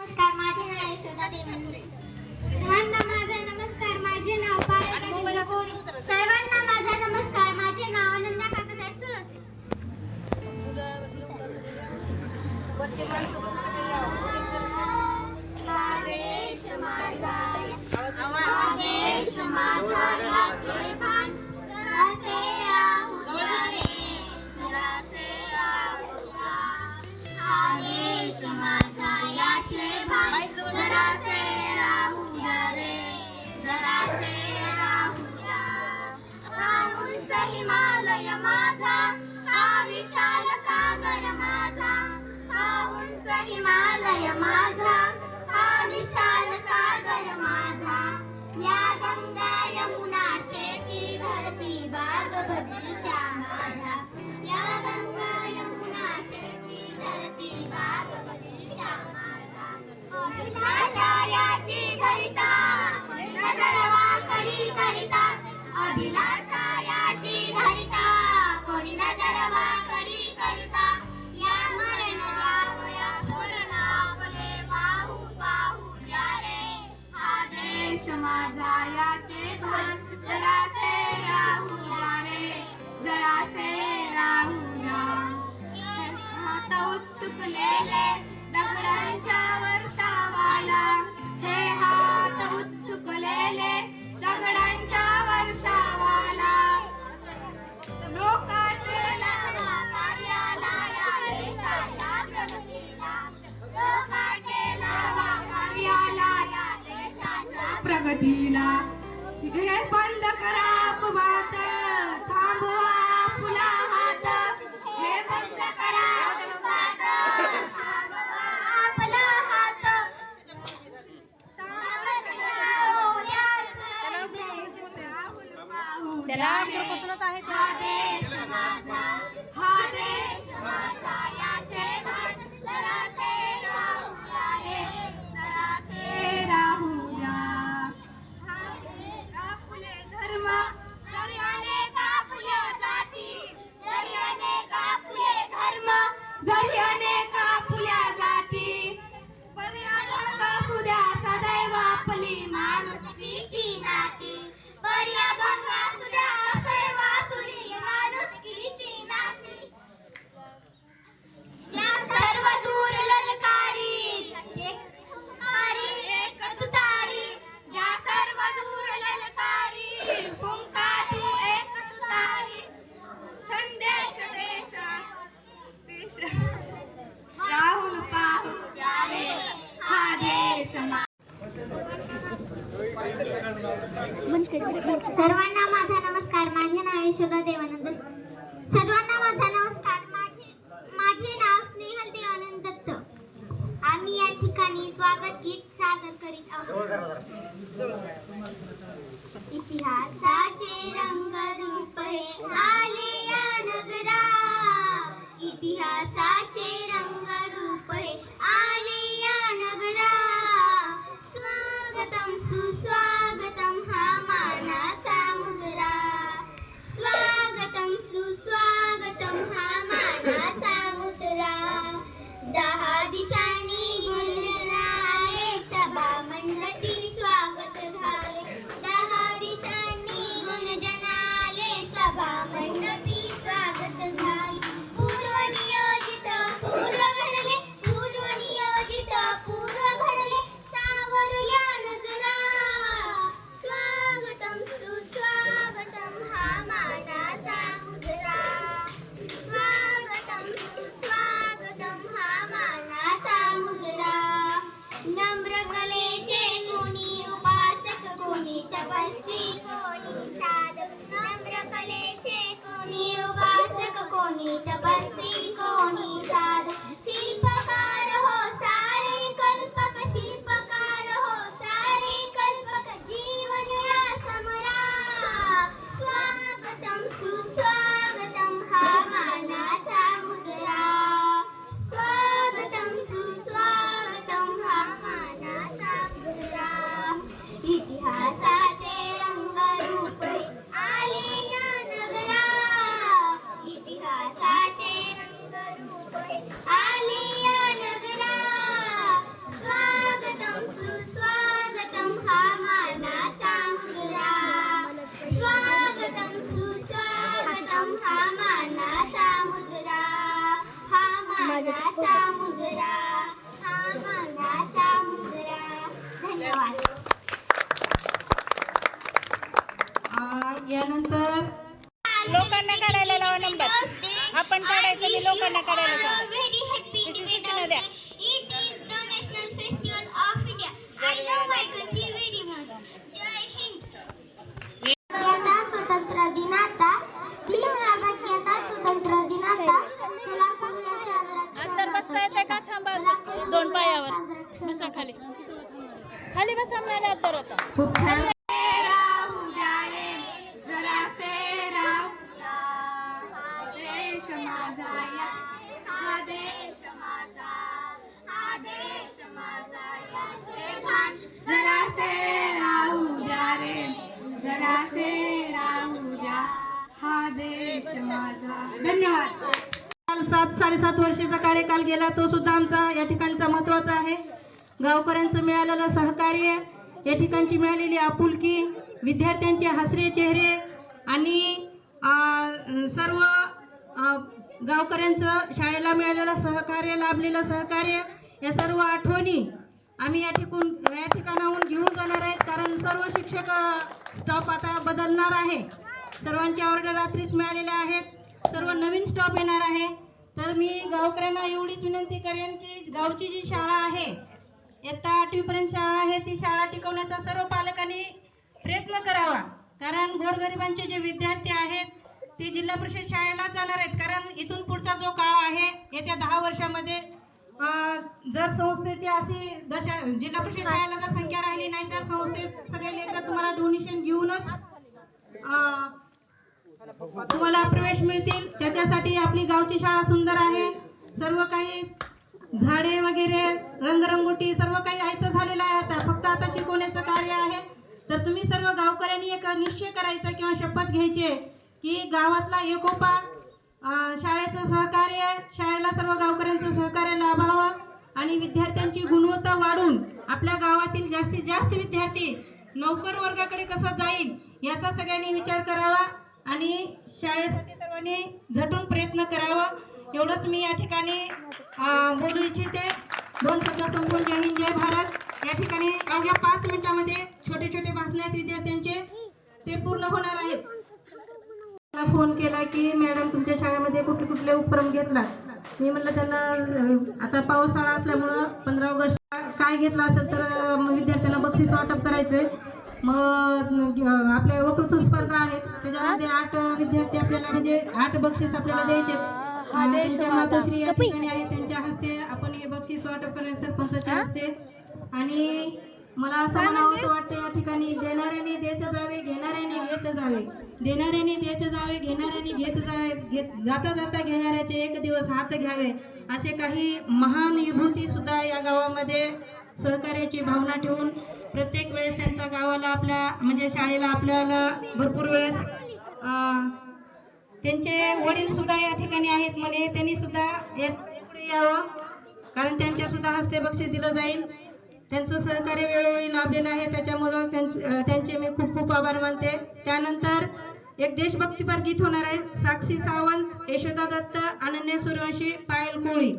नमस्कार माझे नाव यशोदा देवंदरे सर्वांना माझा नमस्कार माझे नाव सर्वांना माझा नमस्कार माझे नाव अनन्या काकासाहेब सुरसे. हिमालय माझा हा विशाल सागर माझा हा उंच हिमालय माझा हा विशाल सागर माझा या गंगा यमुना शेती धरती बाग बगीचा माझा या गंगा यमुना शेती धरती बाग बगीचा माझा अभिलाषायाची हात दगडांच्या वर्षावाला. हे हात उत्सुकलेले दगडांच्या वर्षावाला. लोकांचे लावा कार्याला या देशाच्या प्रगतीला. लोकांचे लावा कार्याला या देशाच्या प्रगतीला. हे बंद सर्वांना माझा नमस्कार. माझे नाव यशोदा देवानंद. सर्वांना माझा नमस्कार. माझे माझे नाव स्नेहल देवानंद दत्त. आम्ही या ठिकाणी स्वागत गीत सादर करीत आहोत. इतिहासाचे रंग धन्यवाद. यानंतर लोकांना काढायला लावा नंबर. आपण काढायचं लोकांना काढायला सांगा द्या. माझा या हा देश माझा हा देश माझा याचे भान जरासे राहू द्या रे. जरासे राहू द्या. हा देश माझा धन्यवाद. काल सात साडेसात वर्षाचा कार्यकाल गेला तो सुद्धा आमचा या ठिकाणचा महत्त्वाचा आहे. गावकऱ्यांचं मिळालेलं सहकार्य या ठिकाणची मिळालेली आपुलकी विद्यार्थ्यांचे हसरे चेहरे आणि सर्व गावकऱ्यांचं शाळेला मिळालेलं सहकार्य लाभलेलं सहकार्य या सर्व आठवणी आम्ही या ठिकून या ठिकाणाहून घेऊन जाणार आहेत. कारण सर्व शिक्षक स्टॉप आता बदलणार आहे. सर्वांच्या ऑर्डर रात्रीच मिळालेल्या आहेत. सर्व नवीन स्टॉप येणार आहे. तर मी गावकऱ्यांना एवढीच विनंती करेन की गावची जी शाळा आहे इयत्ता आठवीपर्यंत शाळा आहे ती शाळा टिकवण्याचा सर्व पालकांनी प्रयत्न करावा. कारण गोरगरिबांचे जे विद्यार्थी आहेत ते जिल्हा परिषद शाळेला जाणार आहेत. कारण इथून पुढचा जो काळ आहे येत्या दहा वर्षामध्ये जर संस्थेची अशी दशा जिल्हा परिषद शाळेला जर संख्या राहिली नाही तर संस्थेत सगळे लेकर तुम्हाला डोनेशन घेऊनच तुम्हाला प्रवेश मिळतील. त्याच्यासाठी आपली गावची शाळा सुंदर आहे. सर्व काही झाडे वगैरे रंगरंगोटी सर्व काही आयतं झालेलं आहे आता. फक्त आता शिकवण्याचं कार्य आहे. तर तुम्ही सर्व गावकऱ्यांनी एक निश्चय करायचा किंवा शपथ घ्यायची की गावातला एकोपा शाळेचं सहकार्य शाळेला सर्व गावकऱ्यांचं सहकार्य लाभावं आणि विद्यार्थ्यांची गुणवत्ता वाढून आपल्या गावातील जास्तीत जास्त विद्यार्थी नोकर वर्गाकडे कसा जाईल याचा सगळ्यांनी विचार करावा आणि शाळेसाठी सर्वांनी झटून प्रयत्न करावा. एवढंच मी या ठिकाणी बोलू इच्छिते. दोन शब्द संपूर्ण जय हिंद जय भारत. या ठिकाणी अवघ्या पाच मिनिटामध्ये छोटे छोटे भाषण आहेत विद्यार्थ्यांचे ते पूर्ण होणार आहेत. फोन केला की मॅडम तुमच्या शाळेमध्ये कुठले कुठले उपक्रम घेतलात? मी म्हटलं त्यांना आता पावसाळा असल्यामुळं पंधरा ऑगस्ट काय घेतलं असेल तर विद्यार्थ्यांना बक्षीस वाटप करायचंय. मग आपल्या वक्तृत्व स्पर्धा आहेत. त्याच्यामध्ये आठ विद्यार्थी आपल्याला म्हणजे आठ बक्षीस आपल्याला द्यायचे मातोश्री या ठिकाणी आहेत. त्यांच्या हस्ते आपण हे बक्षीस वाटप करणार सरपंचाच्या हस्ते. आणि मला असं म्हणावं वाटतं या ठिकाणी देणाऱ्याने देत जावे घेणाऱ्याने घेत जावे. देणाऱ्याने देत जावे घेणाऱ्याने घेत जावे घेत जाता जाता घेणाऱ्याचे एक दिवस हात घ्यावे. असे काही महान विभूती सुद्धा या गावामध्ये सहकार्याची भावना ठेवून प्रत्येक वेळेस त्यांच्या गावाला आपल्या म्हणजे शाळेला आपल्याला भरपूर वेळेस त्यांचे वडील सुद्धा या ठिकाणी आहेत म्हणे. त्यांनी सुद्धा यावं कारण त्यांच्या सुद्धा हस्ते बक्षीस दिलं जाईल. त्यांचं सहकार्य वेळोवेळी लाभलेलं आहे. त्याच्यामुळं त्यांचे त्यांचे मी खूप खूप आभार मानते. त्यानंतर एक देशभक्तीपर गीत होणार आहे. साक्षी सावंत यशोदा दत्त अनन्या सूर्यवंशी पायल कोळी.